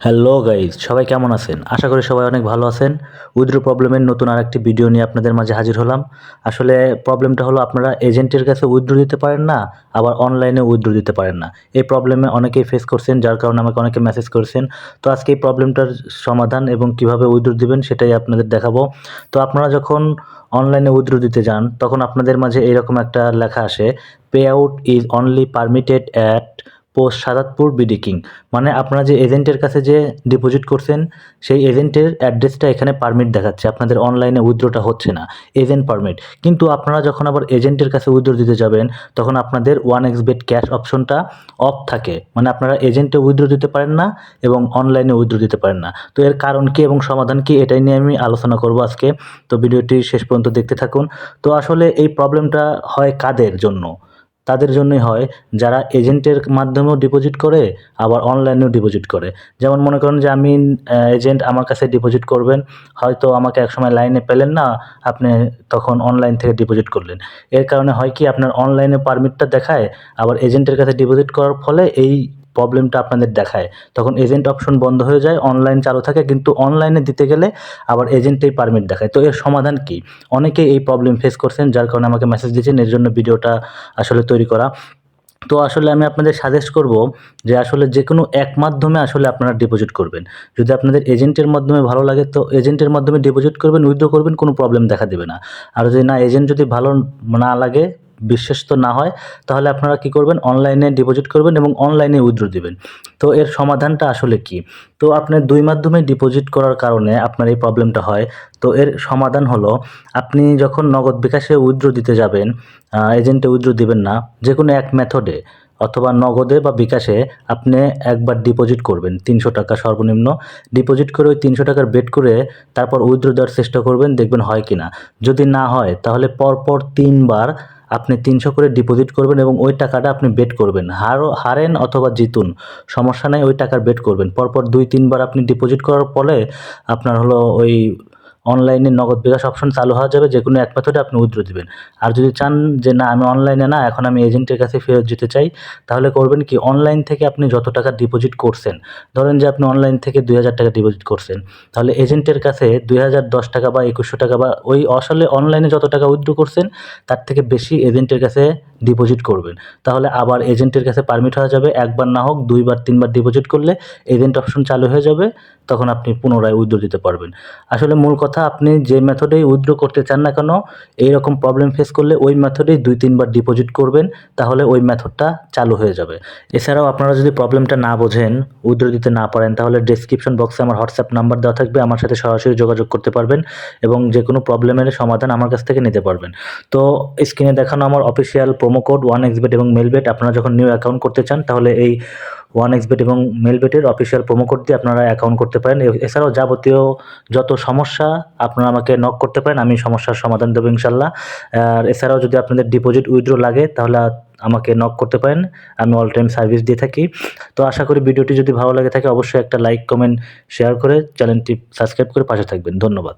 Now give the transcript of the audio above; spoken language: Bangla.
হ্যালো গাইজ সবাই কেমন আছেন? আশা করি সবাই অনেক ভালো আছেন। উইথড্র প্রবলেমের নতুন আরেকটি ভিডিও নিয়ে আপনাদের মাঝে হাজির হলাম। আসলে প্রবলেমটা হলো আপনারা এজেন্টের কাছে উইথড্র দিতে পারেন না, আবার অনলাইনে উইথড্র দিতে পারেন না। এই প্রবলেমে অনেকেই ফেস করছেন, যার কারণে আমাকে অনেকে মেসেজ করছেন। তো আজকে এই প্রবলেমটার সমাধান এবং কীভাবে উইথড্র দিবেন সেটাই আপনাদের দেখাবো। তো আপনারা যখন অনলাইনে উইথড্র দিতে যান, তখন আপনাদের মাঝে এরকম একটা লেখা আসে pay out is only permitted at post Sadatpur বিডিকিং মানে আপনারা যে এজেন্টের কাছে যে ডিপোজিট করছেন, সেই এজেন্টের অ্যাড্রেসটা এখানে পারমিট দেখাচ্ছে। আপনাদের অনলাইনে উইথড্রটা হচ্ছে না। এজেন্ট পারমিট কিন্তু আপনারা যখন আবার এজেন্টের কাছে উইথড্র দিতে যাবেন, তখন আপনাদের ওয়ান এক্স বেট ক্যাশ অপশনটা অফ থাকে। মানে আপনারা এজেন্টে উইথড্র দিতে পারেন না এবং অনলাইনে উইথড্র দিতে পারেন না। তো এর কারণ কি এবং সমাধান কি, এটাই নিয়ে আমি আলোচনা করব আজকে। তো ভিডিওটি শেষ পর্যন্ত দেখতে থাকুন। তো আসলে এই প্রবলেমটা হয় কাদের জন্য? তাদের জন্যই হয়। যারা এজেন্টের মাধ্যমেও ডিপোজিট করে, আবার অনলাইনেও ডিপোজিট করে। যেমন মনে করেন যে আমি এজেন্ট আমার কাছে ডিপোজিট করবেন, হয়তো আমাকে একসময় লাইনে পেলেন না, আপনি তখন অনলাইন থেকে ডিপোজিট করলেন। এর কারণে হয় কি, আপনার অনলাইনে পারমিটটা দেখায়, আবার এজেন্টের কাছে ডিপোজিট করার ফলে এই প্রবলেমটা আপনাদের দেখায়। তখন এজেন্ট অপশন বন্ধ হয়ে যায় অনলাইন চালু থাকে, কিন্তু অনলাইনে দিতে গেলে আবার এজেন্টেই পারমিট দেখায়। তো এর সমাধান কি? অনেকেই এই প্রবলেম ফেস করছেন, যার কারণে আমাকে মেসেজ দিয়েছেন, এর জন্য ভিডিওটা আসলে তৈরি করা। তো আসলে আমি আপনাদের সাজেস্ট করব যে আসলে যে কোনো এক মাধ্যমে আসলে আপনারা ডিপোজিট করবেন। যদি আপনাদের এজেন্টের মাধ্যমে ভালো লাগে, তো এজেন্টের মাধ্যমে ডিপোজিট করবেন উইথড্র করবেন, কোনো প্রবলেম দেখা দেবে না। আর যদি না এজেন্ট যদি ভালো না লাগে বিশ্বস্ত না হয়, তাহলে আপনারা কি করবেন? অনলাইনে ডিপোজিট করবেন এবং অনলাইনে উইথড্র দিবেন। তো এর সমাধানটা আসলে কি? তো আপনার দুই মাধ্যমে ডিপোজিট করার কারণে আপনার এই প্রবলেমটা হয়। তো এর সমাধান হলো, আপনি যখন নগদ বিকাশে উইথড্র দিতে যাবেন এজেন্টে উইথড্র দিবেন না যে কোনো এক মেথডে অথবা নগদে বা বিকাশে আপনি একবার ডিপোজিট করবেন, তিনশো টাকা সর্বনিম্ন। ডিপোজিট করে ওই তিনশো টাকার বেট করে তারপর উইথড্র দেওয়ার চেষ্টা করবেন, দেখবেন হয় কি না যদি না হয়, তাহলে পরপর তিনবার আপনি তিনশো করে ডিপোজিট করবেন এবং ওই টাকাটা আপনি বেট করবেন। হারও হারেন অথবা জিতুন, সমস্যা নেই, ওই টাকার বেট করবেন। পরপর দুই, তিনবার আপনি ডিপোজিট করার ফলে আপনার হলো ওই অনলাইনে নগদ বিকাশ অপশন চালু হওয়া যাবে যে কোনো এক মেথডে আপনি উইথড্র দিবেন। আর যদি চান যে না, আমি অনলাইনে না, এখন আমি এজেন্টের কাছে ফেরত যেতে চাই, তাহলে করবেন কি, অনলাইন থেকে আপনি যত টাকা ডিপোজিট করছেন, ধরেন যে আপনি অনলাইন থেকে দুই হাজার টাকা ডিপোজিট করছেন, তাহলে এজেন্টের কাছে দুই হাজার দশ টাকা বা একুশশো টাকা বা ওই আসলে অনলাইনে যত টাকা উইথড্র করছেন, তার থেকে বেশি এজেন্টের কাছে ডিপোজিট করবেন। তাহলে আবার এজেন্টের কাছে পারমিট হওয়া যাবে, একবার না হোক দুইবার, তিনবার ডিপোজিট করলে এজেন্ট অপশন চালু হয়ে যাবে, তখন আপনি পুনরায় উইথড্র দিতে পারবেন। আসলে মূল কথা, আপনি যে মেথডেই উইথড্র করতে চান না কেন, এইরকম প্রবলেম ফেস করলে ওই মেথডেই দুই, তিনবার ডিপোজিট করবেন, তাহলে ওই মেথডটা চালু হয়ে যাবে। এছাড়াও আপনারা যদি প্রবলেমটা না বোঝেন উইথড্র দিতে না পারেন, তাহলে ডিসক্রিপশন বক্সে আমার হোয়াটসঅ্যাপ নাম্বার দেওয়া থাকবে, আমার সাথে সরাসরি যোগাযোগ করতে পারবেন এবং যে কোনো প্রবলেমের সমাধান আমার কাছ থেকে নিতে পারবেন। তো স্ক্রিনে দেখানো আমার official promo code one Xbet এবং মেলবেট আপনারা যখন নিউ অ্যাকাউন্ট করতে চান, তাহলে এই ওয়ান এক্সবেট এবং মেলবেটের অফিসিয়াল প্রোমো কোড দিয়ে আপনারা অ্যাকাউন্ট করতে পারেন। এছাড়াও যাবতীয় যত সমস্যা আপনারা আমাকে নক করতে পারেন, আমি সমস্যার সমাধান দেবো ইনশাল্লাহ। আর এছাড়াও যদি আপনাদের ডিপোজিট উইথড্র লাগে, তাহলে আমাকে নক করতে পারেন, আমি অল টাইম সার্ভিস দিয়ে থাকি। তো আশা করি ভিডিওটি যদি ভালো লাগে থাকে, অবশ্যই একটা লাইক কমেন্ট শেয়ার করে চ্যানেলটি সাবস্ক্রাইব করে পাশে থাকবেন। ধন্যবাদ।